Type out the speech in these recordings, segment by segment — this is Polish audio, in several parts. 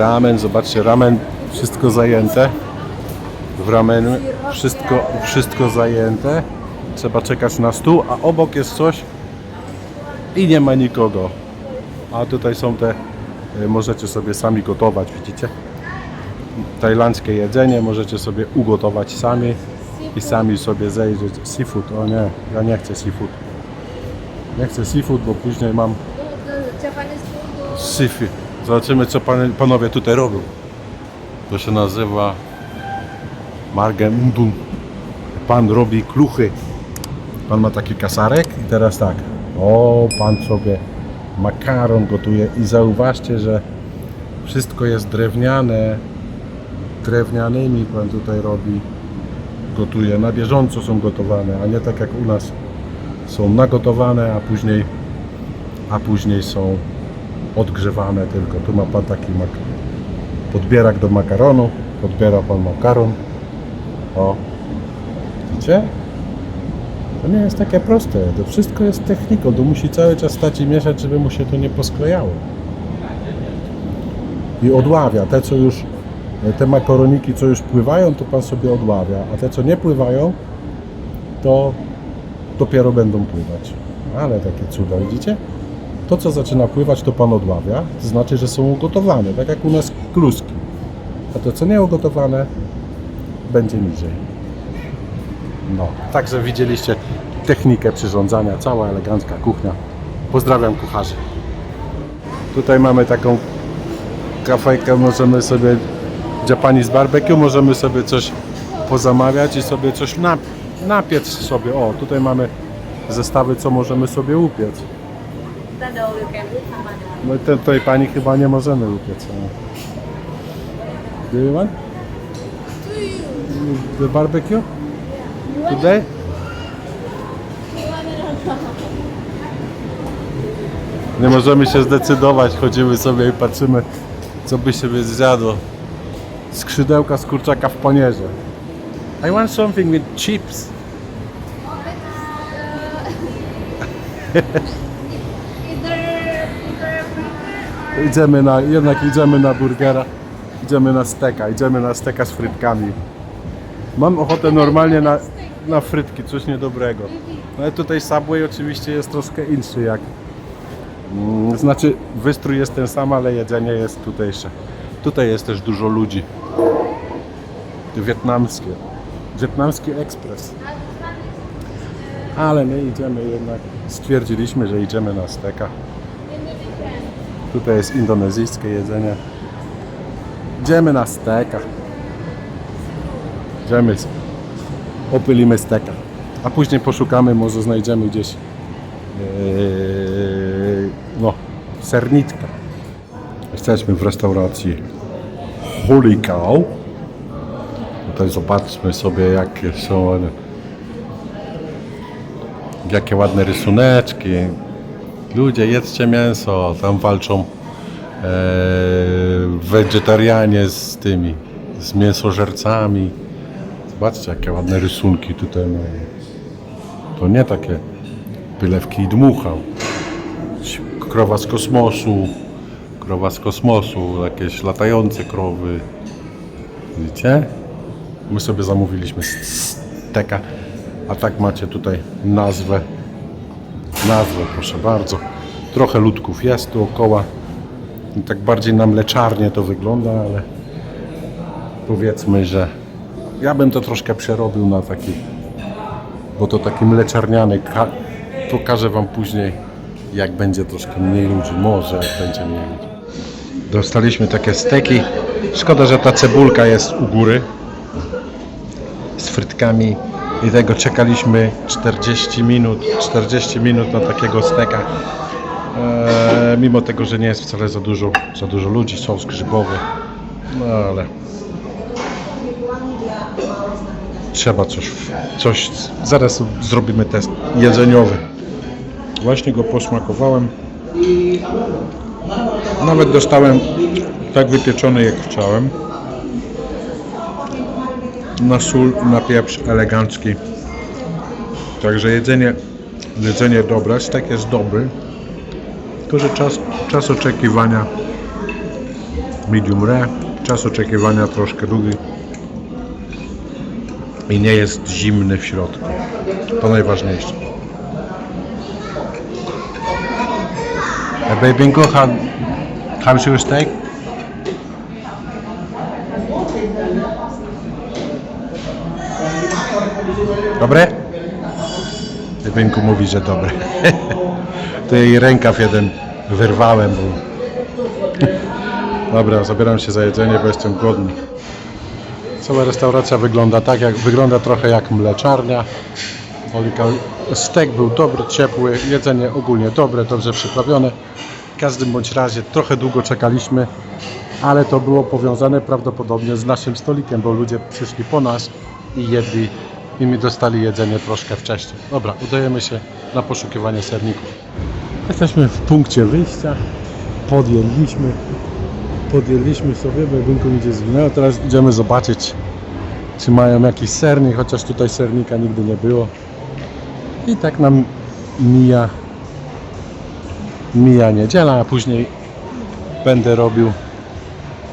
Ramen, zobaczcie, ramen wszystko zajęte. W ramenu wszystko, wszystko zajęte. Trzeba czekać na stół, a obok jest coś i nie ma nikogo. A tutaj są te, y, możecie sobie sami gotować, widzicie? Tajlandzkie jedzenie możecie sobie ugotować sami i sami sobie zejrzeć. Seafood, o nie, ja nie chcę seafood. Nie chcę seafood, bo później mam syfy. Zobaczymy, co pan, panowie tutaj robią. To się nazywa Margemundun. Pan robi kluchy. Pan ma taki kasarek i teraz tak. O, pan sobie makaron gotuje i zauważcie, że wszystko jest drewniane. Drewnianymi pan tutaj robi. Gotuje. Na bieżąco są gotowane, a nie tak jak u nas. Są nagotowane, a później a później są odgrzewane tylko. Tu ma pan taki mak podbierak do makaronu, podbiera pan makaron. O, widzicie? To nie jest takie proste. To wszystko jest techniką. To musi cały czas stać i mieszać, żeby mu się to nie posklejało. I odławia. Te, co już, te makaroniki, co już pływają, to pan sobie odławia. A te, co nie pływają, to dopiero będą pływać. Ale takie cuda, widzicie? To, co zaczyna pływać, to pan odławia. To znaczy, że są ugotowane, tak jak u nas kluski. A to, co nie ugotowane, będzie niżej. No, także widzieliście technikę przyrządzania, cała elegancka kuchnia. Pozdrawiam kucharzy. Tutaj mamy taką kafejkę, możemy sobie Japanese barbecue, możemy sobie coś pozamawiać i sobie coś nap- napiec sobie. O, tutaj mamy zestawy, co możemy sobie upiec. Thăm anh No te, tej pani chyba nie możemy upiec. no. Do you want? The barbecue? Today? Nie możemy się zdecydować, chodzimy sobie i patrzymy, co by się zjadło. Skrzydełka z kurczaka w panierze. I want something with chips. Idziemy na, jednak idziemy na burgera, idziemy na steka, idziemy na steka z frytkami. Mam ochotę normalnie na, na frytki, coś niedobrego. No ale tutaj Subway oczywiście jest troszkę inszy jak... Mm, Znaczy wystrój jest ten sam, ale jedzenie jest tutejsze. Tutaj jest też dużo ludzi. Wietnamskie. Wietnamski ekspres. Ale my idziemy jednak, stwierdziliśmy, że idziemy na steka. Tutaj jest indonezyjskie jedzenie. Idziemy na steka. Idziemy, opylimy steka. A później poszukamy, może znajdziemy gdzieś yy, no, serniczkę. Jesteśmy w restauracji Cow. Tutaj zobaczmy sobie jakie są. Jakie ładne rysuneczki. Ludzie, jedzcie mięso. Tam walczą e, wegetarianie z tymi, z mięsożercami. Zobaczcie, jakie ładne rysunki tutaj mają. To nie takie bylewki i dmuchał. Krowa z kosmosu, krowa z kosmosu, jakieś latające krowy. Widzicie? My sobie zamówiliśmy steka, a tak macie tutaj nazwę nazwę, proszę bardzo. Trochę ludków jest dookoła. I tak bardziej na mleczarnię to wygląda, ale powiedzmy, że Ja bym to troszkę przerobił na taki, bo to taki mleczarniany. Ka- pokażę Wam później, jak będzie troszkę mniej ludzi. Może jak będzie mniej ludzi. Dostaliśmy takie steki. Szkoda, że ta cebulka jest u góry z frytkami i tego czekaliśmy 40 minut, 40 minut na takiego steka. Eee, mimo tego, że nie jest wcale za dużo, za dużo ludzi, sos grzybowy. No ale trzeba coś, coś, zaraz zrobimy test jedzeniowy. Właśnie go posmakowałem. Nawet dostałem tak wypieczony jak chciałem. Na sól, na pieprz elegancki. Także jedzenie, jedzenie dobre, stek jest dobry. Tylko, że czas, czas oczekiwania medium rare, czas oczekiwania troszkę długi i nie jest zimny w środku. To najważniejsze. Hey, Babinko, how, how's your steak? Dobre? Babinko mówi, że dobre. to jej rękaw jeden wyrwałem, bo... Dobra, zabieram się za jedzenie, bo jestem głodny. Cała restauracja wygląda tak, jak wygląda trochę jak mleczarnia. Stek był dobry, ciepły, jedzenie ogólnie dobre, dobrze przyprawione. W każdym bądź razie trochę długo czekaliśmy, ale to było powiązane prawdopodobnie z naszym stolikiem, bo ludzie przyszli po nas i jedli i mi dostali jedzenie troszkę wcześniej. Dobra, udajemy się na poszukiwanie serników. Jesteśmy w punkcie wyjścia, podjęliśmy podjęliśmy sobie, bo jedynką idzie zwinęło. Teraz idziemy zobaczyć, czy mają jakiś sernik, chociaż tutaj sernika nigdy nie było. I tak nam mija, mija niedziela, a później będę robił,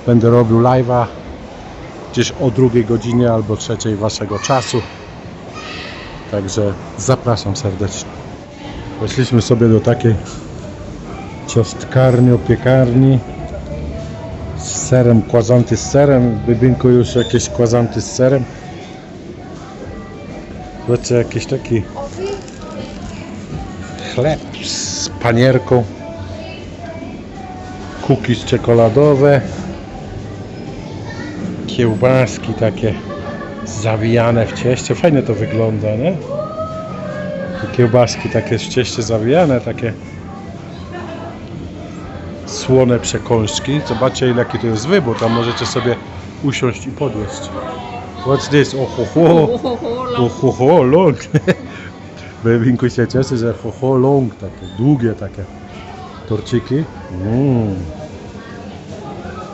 będę robił live'a gdzieś o drugiej godzinie albo trzeciej waszego czasu. Także zapraszam serdecznie. Weszliśmy sobie do takiej ciastkarni, piekarni z serem, kłazanty z serem, w Bybinku już jakieś kłazanty z serem. Zobaczcie, jakiś taki chleb z panierką, cookies czekoladowe, kiełbaski takie zawijane w cieście. Fajnie to wygląda, nie? Kiełbaski takie w cieście zawijane, takie słone przekąski. Zobaczcie, jaki to jest wybór. Tam możecie sobie usiąść i podjeść. What's this? Oh, ho, long. Oh, Bebinku się cieszy, że ho, long. Takie długie takie torciki. Mm.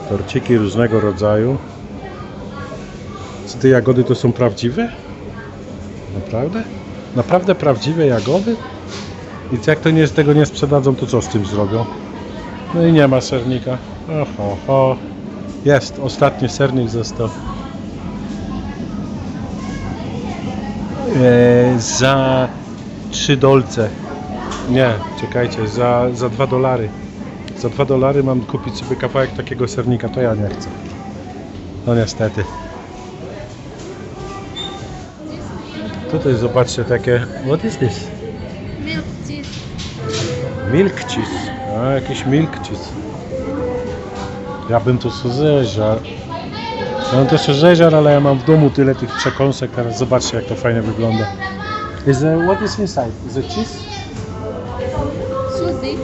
Torciki różnego rodzaju. Te jagody to są prawdziwe? Naprawdę? Naprawdę prawdziwe jagody? I jak to nie, tego nie sprzedadzą, to co z tym zrobią? No i nie ma sernika. Oho, ho. Jest, ostatni sernik został. E, za 3 dolce. Nie, czekajcie, za, za 2 dolary. Za 2 dolary mam kupić sobie kawałek takiego sernika, to ja nie chcę. No niestety. Tutaj zobaczcie takie. What is this? milk cheese Milk cheese. A, jakiś milk cheese. Ja bym to zeżarł. Ja to sobie zeżarł, ale ja mam w domu tyle tych przekąsek. Teraz zobaczcie, jak to fajnie wygląda. Is there, what is inside? Is it cheese? sushi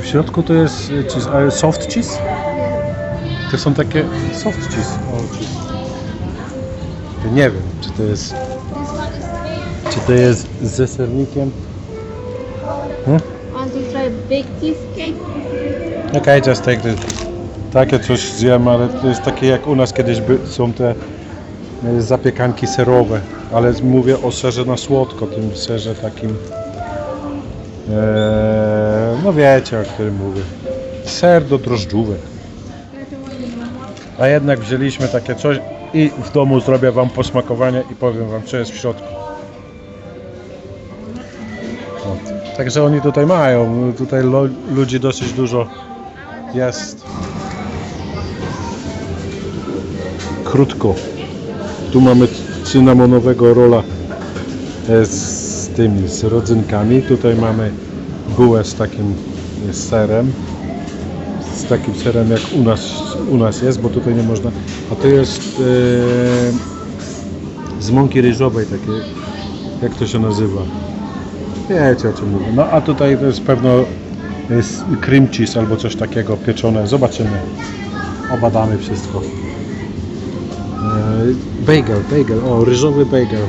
W środku to jest cheese. Soft cheese? To są takie soft cheese. O, cheese. Nie wiem, czy to jest, czy to jest ze sernikiem. Hmm? want to try baked cheesecake Okej, just take the... Takie coś zjem, ale to jest takie jak u nas kiedyś by, są te e, zapiekanki serowe, ale mówię o serze na słodko, tym serze takim e, no wiecie o którym mówię. Ser do drożdżówek. A jednak wzięliśmy takie coś i w domu zrobię wam posmakowanie i powiem wam co jest w środku. Także oni tutaj mają, tutaj ludzi dosyć dużo jest. Krótko. Tu mamy cynamonowego rola e, z tymi, z rodzynkami. Tutaj mamy bułę z takim e, serem. Z takim serem jak u nas, u nas jest, bo tutaj nie można. A to jest e, z mąki ryżowej takie. Jak to się nazywa? Wiecie o czym mówię. No a tutaj to jest pewno jest cream cheese albo coś takiego pieczone. Zobaczymy. Obadamy wszystko. Eee, Bagel, bagel, o ryżowy bagel.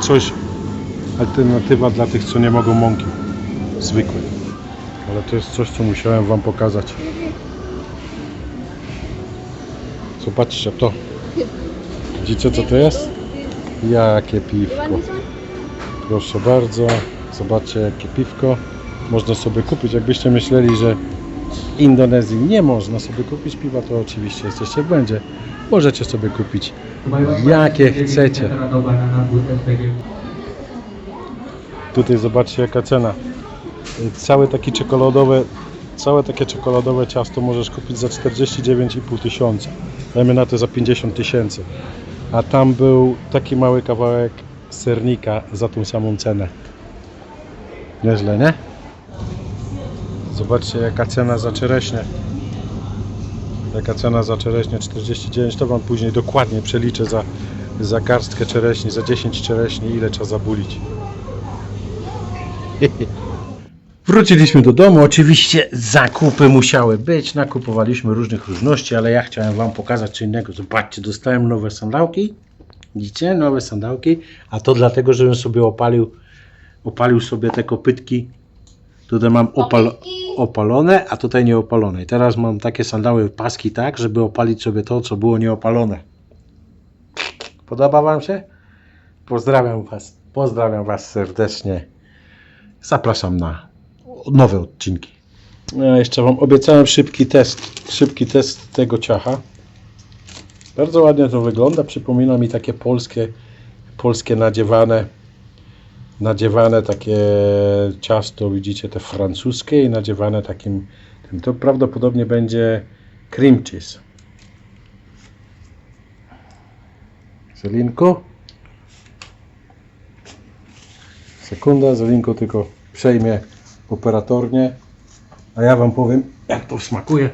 Coś, alternatywa dla tych, co nie mogą mąki zwykłej. Ale to jest coś, co musiałem Wam pokazać. Zobaczcie to. Widzicie co to jest? Jakie piwko. Proszę bardzo, zobaczcie jakie piwko można sobie kupić. Jakbyście myśleli, że w Indonezji nie można sobie kupić piwa, to oczywiście jesteście w błędzie. Możecie sobie kupić jakie chcecie. Tutaj zobaczcie jaka cena. Całe takie czekoladowe, całe takie czekoladowe ciasto możesz kupić za 49,5 tysiąca. Dajmy na to za 50 tysięcy. A tam był taki mały kawałek sernika za tą samą cenę. Nieźle, nie? Zobaczcie jaka cena za czereśnie. Jaka cena za czereśnie 49, to Wam później dokładnie przeliczę za, za garstkę czereśni, za 10 czereśni, ile trzeba zabulić. Wróciliśmy do domu. Oczywiście zakupy musiały być. Nakupowaliśmy różnych różności, ale ja chciałem Wam pokazać co innego. Zobaczcie, dostałem nowe sandałki. Widzicie? Nowe sandałki. A to dlatego, żebym sobie opalił, opalił sobie te kopytki. Tutaj mam opal, opalone, a tutaj nieopalone. I teraz mam takie sandały, paski tak, żeby opalić sobie to, co było nieopalone. Podoba Wam się? Pozdrawiam Was. Pozdrawiam Was serdecznie. Zapraszam na nowe odcinki. Ja jeszcze Wam obiecałem szybki test. Szybki test tego ciacha. Bardzo ładnie to wygląda. Przypomina mi takie polskie, polskie nadziewane, nadziewane takie ciasto, widzicie, te francuskie i nadziewane takim, tym. to prawdopodobnie będzie cream cheese. Zelinko. Sekunda, Zelinko tylko przejmie operatornie, a ja Wam powiem, jak to smakuje.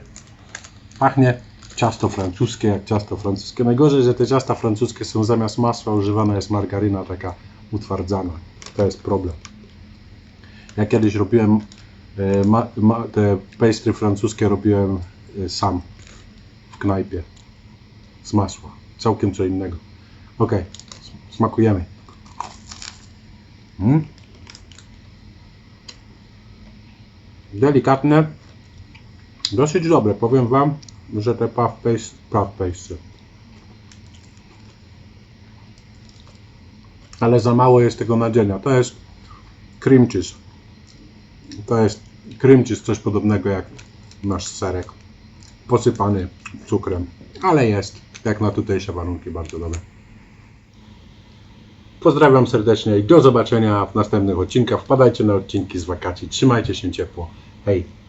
Pachnie ciasto francuskie, jak ciasto francuskie. Najgorzej, że te ciasta francuskie są zamiast masła używana jest margaryna taka utwardzana. To jest problem. Ja kiedyś robiłem e, ma, ma, te pastry francuskie robiłem e, sam w knajpie z masła. Całkiem co innego. Ok, smakujemy. Mm. Delikatne, dosyć dobre. Powiem Wam, że te puff paste, puff paste. Ale za mało jest tego nadzienia. To jest cream cheese. To jest cream cheese, coś podobnego jak nasz serek. Posypany cukrem. Ale jest, jak na tutejsze warunki, bardzo dobre. Pozdrawiam serdecznie i do zobaczenia w następnych odcinkach. Wpadajcie na odcinki z wakacji. Trzymajcie się ciepło. Hej!